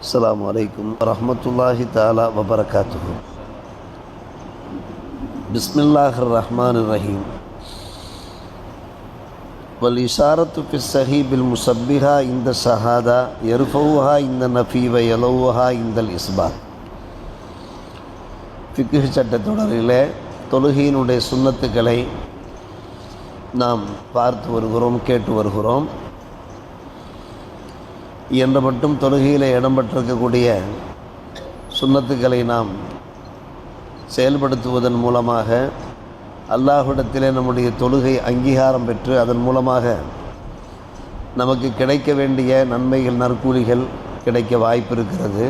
السلام عليكم ورحمة الله تعالى وبركاته بسم الله الرحمن الرحيم والإشارة في الصحيح بالمسبحة عند الشهادة يرفعها عند النفي ويلوها عند الإثبات ஃபிக்கு சட்டத்தொடரிலே தொழுகையினுடைய சுண்ணத்துக்களை நாம் பார்த்து வருகிறோம் கேட்டு வருகிறோம் என்று மட்டும் தொழுகையில் இடம்பெற்றிருக்கக்கூடிய சுண்ணத்துக்களை நாம் செயல்படுத்துவதன் மூலமாக அல்லாஹ்விடத்திலே நம்முடைய தொழுகை அங்கீகாரம் பெற்று அதன் மூலமாக நமக்கு கிடைக்க வேண்டிய நன்மைகள் நற்கூலிகள் கிடைக்க வாய்ப்பு இருக்கிறது.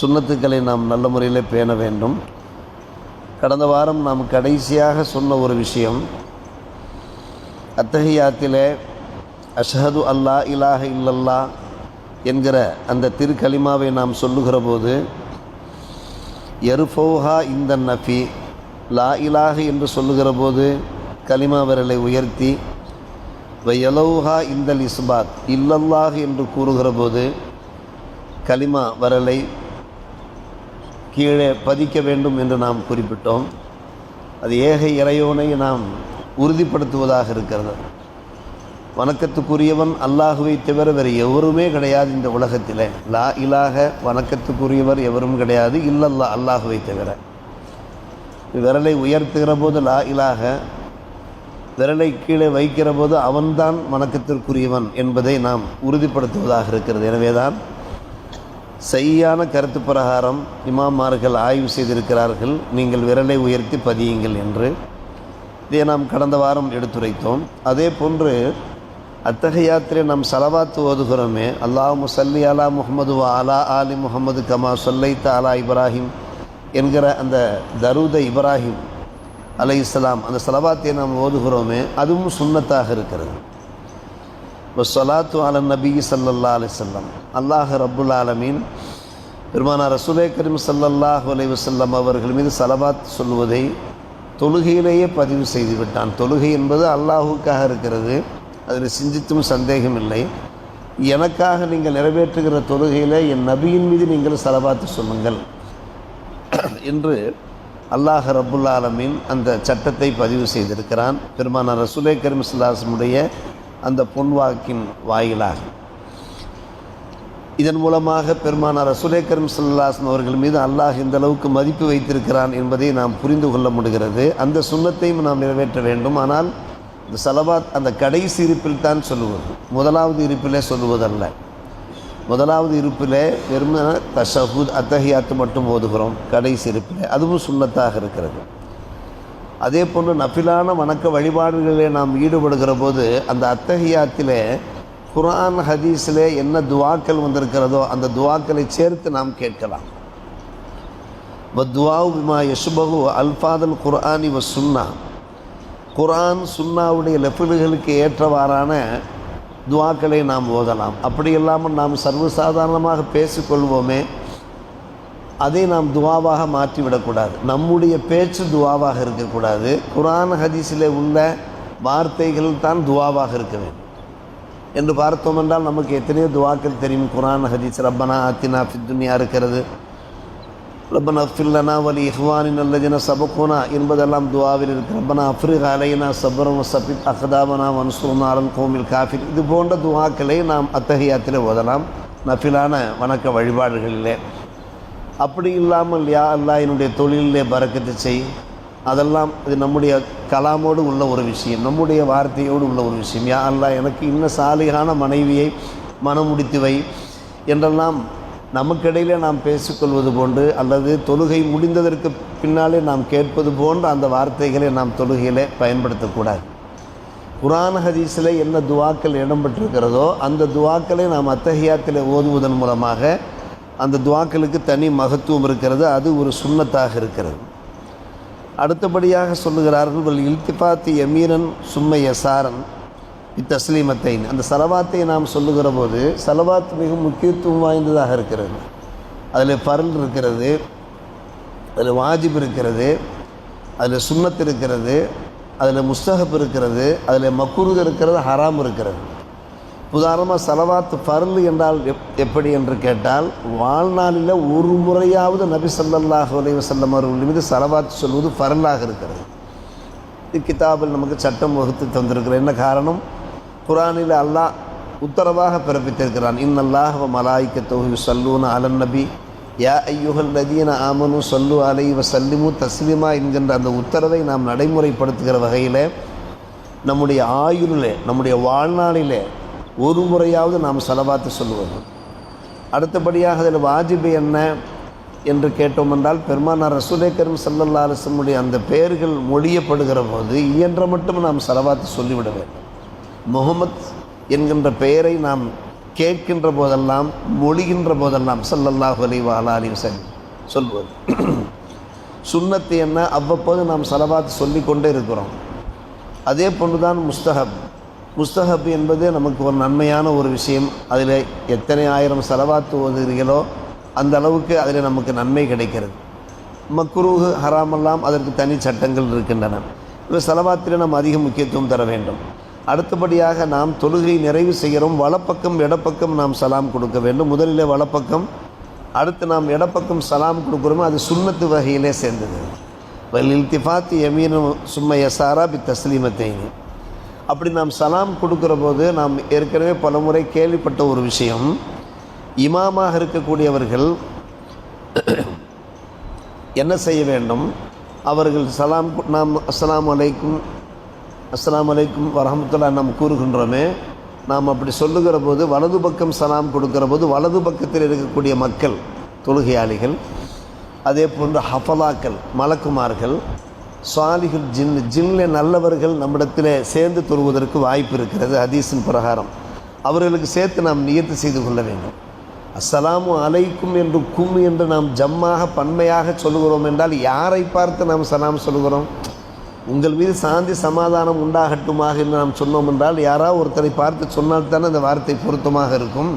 சுண்ணத்துக்களை நாம் நல்ல முறையில் பேண வேண்டும். கடந்த வாரம் நாம் கடைசியாக சொன்ன ஒரு விஷயம் அத்தகையாத்திலே அஷஹது அல்லா இலாஹ இல்லல்லா என்கிற அந்த திருக்கலிமாவை நாம் சொல்லுகிற போது எருஃபோஹா இந்த நஃபி லா இலாக என்று சொல்லுகிற போது கலிமா விரலை உயர்த்தி வயலௌஹா இந்தல் இஸ்பாத் இல்லல்லாஹ் என்று கூறுகிற போது கலிமா வரலை கீழே பதிக்க வேண்டும் என்று நாம் குறிப்பிட்டோம். அது ஏக இறையோனை நாம் உறுதிப்படுத்துவதாக இருக்கிறது. வணக்கத்துக்குரியவன் அல்லாஹுவை தவிர வேறு எவருமே கிடையாது இந்த உலகத்தில். லா இலாக வணக்கத்துக்குரியவர் எவரும் கிடையாது. இல்லல்லா அல்லாஹுவை தவிர. விரலை உயர்த்துகிற போது லா இலாக விரலை கீழே வைக்கிற போது அவன்தான் வணக்கத்திற்குரியவன் என்பதை நாம் உறுதிப்படுத்துவதாக இருக்கிறது. எனவேதான் சரியான கருத்து பிரகாரம் இமாமார்கள் ஆய்வு செய்திருக்கிறார்கள். நீங்கள் விரலை உயர்த்தி பதியுங்கள் என்று. இதை நாம் கடந்த வாரம் எடுத்துரைத்தோம். அதே போன்று அத்தகையாத்திலே நாம் சலவாத்து ஓதுகிறோமே. அல்லாஹ் முசல்லி அலா முகமது வா அலா ஆலி முகமது கமா சொல்லைத்த அலா இப்ராஹிம் என்கிற அந்த தருத இப்ராஹிம் அலை இஸ்லாம் அந்த சலவாத்தை நாம் ஓதுகிறோமே அதுவும் சுண்ணத்தாக இருக்கிறது. வசலாத்து அல நபி சல்லல்லா அலி சொல்லம் அல்லாஹ் ரபுல் ஆலமீன். பெருமானார் ரசூலே கரீம் சல்லல்லாஹ் அலை வசல்லம் அவர்கள் மீது சலவாத் சொல்வதை தொழுகையிலேயே பதிவு செய்து விட்டான். தொழுகை என்பது அல்லாஹுக்காக இருக்கிறது. அதில் சிந்தித்தும் சந்தேகம் இல்லை எனக்காக நீங்கள் நிறைவேற்றுகிற தொழுகையில் என் நபியின் மீது நீங்கள் செலவாத்து சொல்லுங்கள். என்று அல்லாஹ் ரப்புல் ஆலமீன் அந்த சட்டத்தை பதிவு செய்திருக்கிறான். பெருமானார் ரசுலே கரீம் சல்லாசமுடைய அந்த பொன்வாக்கின் வாயிலாக. இதன் மூலமாக பெருமானார் ரசுலே கரீம் சுல்லாசன் அவர்கள் மீது அல்லாஹ் இந்த அளவுக்கு மதிப்பு வைத்திருக்கிறான் என்பதை நாம் புரிந்து கொள்ள முடிகிறது. அந்த சுண்ணத்தையும் நாம் நிறைவேற்ற வேண்டும். ஆனால் இந்த சலவாத் அந்த கடைசி இருப்பில் தான் சொல்லுவது. முதலாவது இருப்பிலே சொல்லுவதல்ல. முதலாவது இருப்பிலே வெறும் தஷஹூத் அத்தஹியாத்து மட்டும் ஓதுகிறோம் கடைசி இருப்பிலே. அதுவும் சுண்ணத்தாக இருக்கிறது. அதே போன்று நஃபிலான வணக்க வழிபாடுகளிலே நாம் ஈடுபடுகிற போது அந்த அத்தகையாத்திலே குரான் ஹதீஸிலே என்ன துவாக்கள் வந்திருக்கிறதோ அந்த துவாக்களை சேர்த்து நாம் கேட்கலாம். துவாவு விமா யசுபகு அல்ஃபாதல் குர்ஆனி வ சுன்னா. குரான் சுன்னாவுடைய லெஃபில்களுக்கு ஏற்றவாறான துவாக்களை நாம் ஓதலாம். அப்படி இல்லாமல் நாம் சர்வசாதாரணமாக பேசிக்கொள்வோமே அதை நாம் துவாவாக மாற்றிவிடக்கூடாது. நம்முடைய பேச்சு துவாவாக இருக்கக்கூடாது. குரான் ஹதீஸில் உள்ள வார்த்தைகள் தான் துவாவாக இருக்க வேண்டும். என்று பார்த்தோம் என்றால் நமக்கு எத்தனையோ துவாக்கள் தெரியும். குரான் ஹதீஸ் ரப்பனா அத்தினா ஃபித்துனியா இருக்கிறது. ரப்பனா அஃபில்லனா வலி இஹ்வானின் நல்லஜன சபக்குனா என்பதெல்லாம் துவாவில் இருக்கு ரப்பனா அஃப்ரிக் அலைனா சபரம் சபித் அஹதாபனா வன்சூனாரன் கோமில் காஃபில் இது போன்ற துவாக்களை நாம் அத்தகையாத்தில் ஓதலாம். நஃபிலான வணக்க வழிபாடுகளிலே. அப்படி இல்லாமல் யா அல்லா என்னுடைய தொழிலிலே பறக்கத்து செய். அதெல்லாம் இது நம்முடைய கலாமோடு உள்ள ஒரு விஷயம். நம்முடைய வார்த்தையோடு உள்ள ஒரு விஷயம். யா அல்லா எனக்கு இன்ன சாலிகான மனைவியை மனம் முடித்து வை என்றெல்லாம் நமக்கிடையிலே நாம் பேசிக்கொள்வது போன்று அல்லது தொழுகை முடிந்ததற்கு பின்னாலே நாம் கேட்பது போன்ற அந்த வார்த்தைகளை நாம் தொழுகையில் பயன்படுத்தக்கூடாது. குரான் ஹதீஸில் என்ன துவாக்கள் இடம்பெற்றிருக்கிறதோ அந்த துவாக்களை நாம் அத்தகையாத்தில் ஓதுவதன் மூலமாக அந்த துவாக்களுக்கு தனி மகத்துவம் இருக்கிறது அது ஒரு சுண்ணத்தாக இருக்கிறது. அடுத்தபடியாக சொல்லுகிறார்கள் இல்திபாத்தி எமீரன் சும்மையசாரன் யசாரன் இத்தஸ்லீமத்தை அந்த சலவாத்தை நாம் சொல்லுகிற போது சலவாத் மிக முக்கியத்துவம் வாய்ந்ததாக இருக்கிறது. அதில் பரல் இருக்கிறது அதில் வாஜிப் இருக்கிறது அதில் சுண்ணத் இருக்கிறது அதில் முஸ்தகப் இருக்கிறது அதில் மக்குருது இருக்கிறது ஹராம் இருக்கிறது. உதாரணமாக சலவாத்து ஃபர்லு என்றால் எப் எப்படி என்று கேட்டால் வாழ்நாளில் ஒரு முறையாவது நபி சல்லாஹ் அலைஹி செல்லம் அவர்கள் மீது சலவாத்து சொல்வது பரலாக இருக்கிறது. இக்கிதாபில் நமக்கு சட்டம் வகுத்து தந்திருக்கிற என்ன காரணம்? குரானில் அல்லாஹ் உத்தரவாக பிறப்பித்திருக்கிறான். இன்னல்லாஹ் மலாய்க்க தொகு சல்லூன அலன் நபி. யா ஐயுகல் நதீன ஆமனு சொல்லு அலை வ சல்லிமு தஸ்லிமா என்கின்ற அந்த உத்தரவை நாம் நடைமுறைப்படுத்துகிற வகையில் நம்முடைய ஆயுளிலே நம்முடைய வாழ்நாளிலே ஒரு முறையாவது நாம் செலவாத்து சொல்லுவது. அடுத்தபடியாக அதில் வாஜிபு என்ன என்று கேட்டோம் என்றால் பெருமானார் ரசூலே கரும் சல்லல்லா அரசனுடைய அந்த பெயர்கள் மொழியப்படுகிற போது இயன்ற மட்டும் நாம் செலவாத்து சொல்லிவிட வேண்டும். முகமத் என்கின்ற பெயரை நாம் கேட்கின்ற போதெல்லாம் மொழிகின்ற போதெல்லாம் சல்லல்லாஹ் அலி வாலா அலி சொல்வது. சுண்ணத்து என்ன? அவ்வப்போது நாம் செலவாத்து சொல்லிக்கொண்டே இருக்கிறோம். அதே போன்றுதான் முஸ்தஹப். முஸ்தஹப் என்பது நமக்கு ஒரு நன்மையான ஒரு விஷயம். அதில் எத்தனை ஆயிரம் செலவாத்து ஓதுகிறீர்களோ அந்த அளவுக்கு அதில் நமக்கு நன்மை கிடைக்கிறது. மக்ரூஹு ஹராமெல்லாம் அதற்கு தனி சட்டங்கள் இருக்கின்றன. இப்போ செலவாத்தில் நாம் அதிக முக்கியத்துவம் தர வேண்டும். அடுத்தபடியாக நாம் தொழுகை நிறைவு செய்கிறோம். வலப்பக்கம் இடப்பக்கம் நாம் சலாம் கொடுக்க வேண்டும். முதலிலே வலப்பக்கம் அடுத்து நாம் இடப்பக்கம் சலாம் கொடுக்குறோமோ அது சுண்ணத்து வகையிலே சேர்ந்தது. வல் இல்திஃபாத் யமீனு சும்ம யசாரா பி தஸ்லீமத்தை அப்படி நாம் சலாம் கொடுக்குற போது நாம் ஏற்கனவே பலமுறை கேள்விப்பட்ட ஒரு விஷயம். இமாமாக இருக்கக்கூடியவர்கள் என்ன செய்ய வேண்டும்? அவர்கள் சலாம் நாம் அஸ்லாம் அலைக்கும் அஸ்லாம் அலைக்கும் வரமத்துல்லா நாம் கூறுகின்றோமே நாம் அப்படி சொல்லுகிற போது வலது பக்கம் சலாம் கொடுக்கிற போது வலது பக்கத்தில் இருக்கக்கூடிய மக்கள் தொழுகையாளிகள் அதே போன்று ஹஃபலாக்கள் மலக்குமார்கள் சுவாலிகள் ஜின் ஜின்ல நல்லவர்கள் நம்மிடத்தில் சேர்ந்து தொழுவதற்கு வாய்ப்பு இருக்கிறது ஹதீஸின் பிரகாரம். அவர்களுக்கு சேர்த்து நாம் நியத்து செய்து கொள்ள வேண்டும். அஸ்ஸலாமு அலைக்கும் என்று கும் என்று நாம் ஜம்மாக பன்மையாக சொல்லுகிறோம் என்றால் யாரை பார்த்து நாம் சலாம் சொல்லுகிறோம்? உங்கள் மீது சாந்தி சமாதானம் உண்டாகட்டுமாக என்று நாம் சொன்னோம் என்றால் யாராவது ஒருத்தரை பார்த்து சொன்னால்தானே அந்த வார்த்தை பொருத்தமாக இருக்கும்.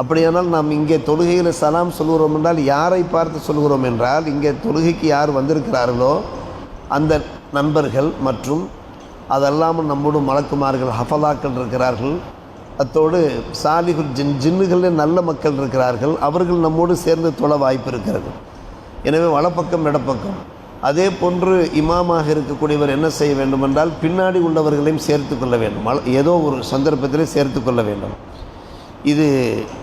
அப்படியானால் நாம் இங்கே தொழுகையில் சலாம் சொல்கிறோம் என்றால் யாரை பார்த்து சொல்கிறோம் என்றால் இங்கே தொழுகைக்கு யார் வந்திருக்கிறார்களோ அந்த நண்பர்கள் மற்றும் அதல்லாமல் நம்மோடு மலக்குமார்கள் ஹஃபலாக்கள் இருக்கிறார்கள். அத்தோடு சாலிகுல் ஜின் ஜின்னுகளில் நல்ல மக்கள் இருக்கிறார்கள். அவர்கள் நம்மோடு சேர்ந்து தொழ வாய்ப்பு இருக்கிறது. எனவே வலப்பக்கம் இடப்பக்கம். அதே போன்று இமாமாக இருக்கக்கூடியவர் என்ன செய்ய வேண்டும் என்றால் பின்னாடி உள்ளவர்களையும் சேர்த்து கொள்ள வேண்டும். ஏதோ ஒரு சந்தர்ப்பத்திலே சேர்த்து கொள்ள வேண்டும். இது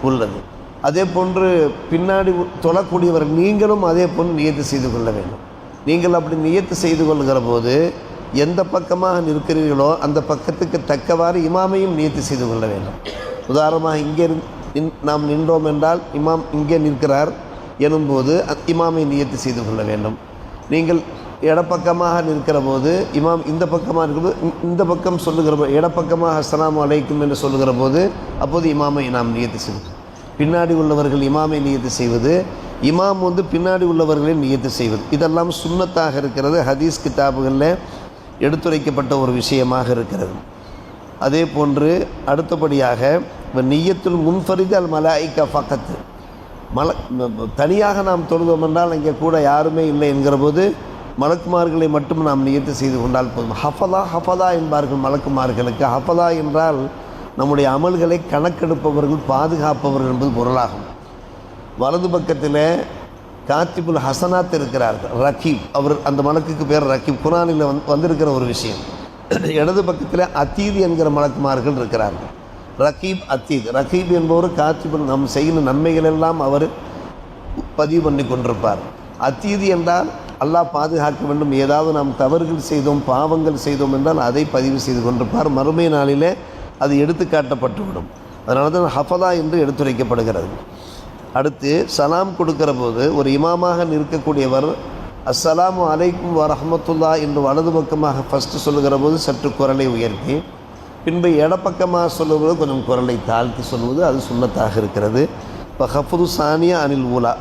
உள்ளது. அதே போன்று பின்னாடி தொழக்கூடியவர் நீங்களும் அதே போன்று நியத்து செய்து கொள்ள வேண்டும். நீங்கள் அப்படி நியத்து செய்து கொள்கிற போது எந்த பக்கமாக நிற்கிறீர்களோ அந்த பக்கத்துக்கு தக்கவாறு இமாமையும் நியத்து செய்து கொள்ள வேண்டும். உதாரணமாக இங்கே நின்- நாம் நின்றோம் என்றால் இமாம் இங்கே நிற்கிறார் எனும்போது இமாமை நியத்து செய்து கொள்ள வேண்டும். நீங்கள் இடப்பக்கமாக நிற்கிற போது இமாம் இந்த பக்கமாக இருக்கும்போது இந்த பக்கம் சொல்லுகிற போது இடப்பக்கமாக அஸ்லாம் அலைக்கும் என்று சொல்லுகிற போது அப்போது இமாமை நாம் நியத்து செய்வது. பின்னாடி உள்ளவர்கள் இமாமை நியத்து செய்வது இமாம் வந்து பின்னாடி உள்ளவர்களை நியத்து செய்வது. இதெல்லாம் சுண்ணத்தாக இருக்கிறது ஹதீஸ் கிதாபுகளில் எடுத்துரைக்கப்பட்ட ஒரு விஷயமாக இருக்கிறது. அதே போன்று அடுத்தபடியாக இப்ப நிய்யத்துல் முன்ஃபரிது அல் மலாய்க்கா ஃபக்கத்து மல தனியாக நாம் தொழுதோம் என்றால் இங்கே கூட யாருமே இல்லை என்கிற போது மலக்குமார்களை மட்டும் நாம் நியத்து செய்து கொண்டால் போதும். ஹஃபதா ஹஃபதா என்பார்கள் மலக்குமார்களுக்கு. ஹஃபதா என்றால் நம்முடைய அமல்களை கணக்கெடுப்பவர்கள் பாதுகாப்பவர்கள் என்பது பொருளாகும். வலது பக்கத்தில் காத்திபுல் ஹசனாத் இருக்கிறார்கள் ரக்கீப் அவர் அந்த மலக்குக்கு பேர் ரகீப். குரானில் வந்து வந்திருக்கிற ஒரு விஷயம். இடது பக்கத்தில் அத்தீத் என்கிற மலக்குமார்கள் இருக்கிறார்கள். ரகீப் அத்தீத். ரகீப் என்பவர் காட்சி நம் செய்கிற நன்மைகள் எல்லாம் அவர் பதிவு பண்ணி கொண்டிருப்பார். அத்தீது என்றால் அல்லாஹ் பாதுகாக்க வேண்டும். ஏதாவது நாம் தவறுகள் செய்தோம் பாவங்கள் செய்தோம் என்றால் அதை பதிவு செய்து கொண்டிருப்பார். மறுமை நாளிலே அது எடுத்து காட்டப்பட்டுவிடும் அதனால தான் ஹஃபதா என்று எடுத்துரைக்கப்படுகிறது. அடுத்து சலாம் கொடுக்கிற போது ஒரு இமாமாக நிற்கக்கூடியவர் அஸ்ஸலாமு அலைக்கும் வரஹமத்துல்லா என்று வலது பக்கமாக ஃபஸ்ட்டு சொல்லுகிற போது சற்று குரலை உயர்த்தி பின்பு இடப்பக்கமாக சொல்லுவது கொஞ்சம் குரலை தாழ்த்தி சொல்வது அது சுண்ணத்தாக இருக்கிறது. இப்போ ஹஃபுது சானியா அனில் உலா.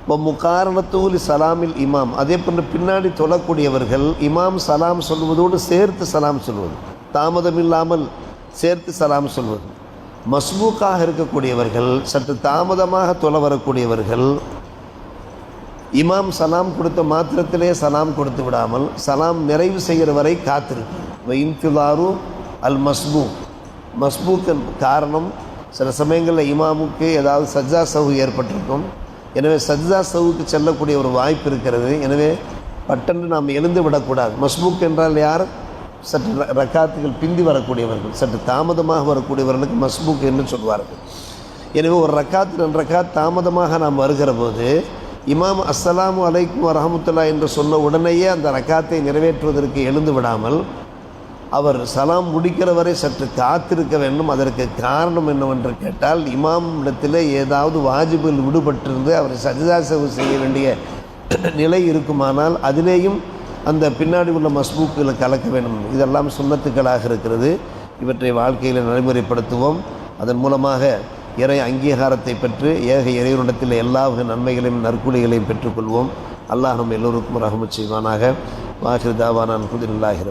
இப்போ முக்காரணத்தூலி சலாமில் இமாம். அதே போன்று பின்னாடி தொழக்கூடியவர்கள் இமாம் சலாம் சொல்வதோடு சேர்த்து சலாம் சொல்வது. தாமதம் இல்லாமல் சேர்த்து சலாம் சொல்வது. மஸ்பூக்காக இருக்கக்கூடியவர்கள் சற்று தாமதமாக தொலை வரக்கூடியவர்கள் இமாம் சலாம் கொடுத்த மாத்திரத்திலே சலாம் கொடுத்து விடாமல் சலாம் நிறைவு செய்கிற வரை காத்திருக்கும் இன்ஃபிலாரு அல் மஸ்பூக் மஸ்பூக்கின் காரணம் சில சமயங்களில் இமாமுக்கு ஏதாவது சஜ்ஜா சவு ஏற்பட்டிருக்கும். எனவே சஜ்ஜா சவுக்கு செல்லக்கூடிய ஒரு வாய்ப்பு இருக்கிறது. எனவே பட்டென்று நாம் எழுந்து விடக்கூடாது. மஸ்பூக் என்றால் யார்? சற்று ர- ரக்காத்துகள் பிந்தி வரக்கூடியவர்கள். சற்று தாமதமாக வரக்கூடியவர்களுக்கு மஸ்பூக் என்று சொல்வார்கள். எனவே ஒரு ரக்காத் ரெண்டு ரக்காத் தாமதமாக நாம் வருகிற போது இமாம் அஸ்ஸலாமு அலைக்கும் வரஹமுத்துல்லா என்று சொன்ன உடனேயே அந்த ரக்காத்தை நிறைவேற்றுவதற்கு எழுந்து விடாமல் அவர் சலாம் முடிக்கிற வரை சற்று காத்திருக்க வேண்டும். அதற்கு காரணம் என்னவென்று கேட்டால் இமாம் இடத்தில் ஏதாவது வாஜிபில் விடுபட்டிருந்து அவர் சஜிதா செய்ய வேண்டிய நிலை இருக்குமானால் அதிலேயும் அந்த பின்னாடி உள்ள மஸ்பூக்களை கலக்க வேண்டும். இதெல்லாம் சுண்ணத்துக்களாக இருக்கிறது. இவற்றை வாழ்க்கையில் நடைமுறைப்படுத்துவோம். அதன் மூலமாக இறை அங்கீகாரத்தை பெற்று ஏக இறைவனிடத்தில் எல்லா வகை நன்மைகளையும் நற்கூலிகளையும் பெற்றுக்கொள்வோம். அல்லாஹ் நம்ம எல்லோருக்கும் ரகமச் செய்வானாக. வாஹிர் தாவானான் குதிரில்லாஹி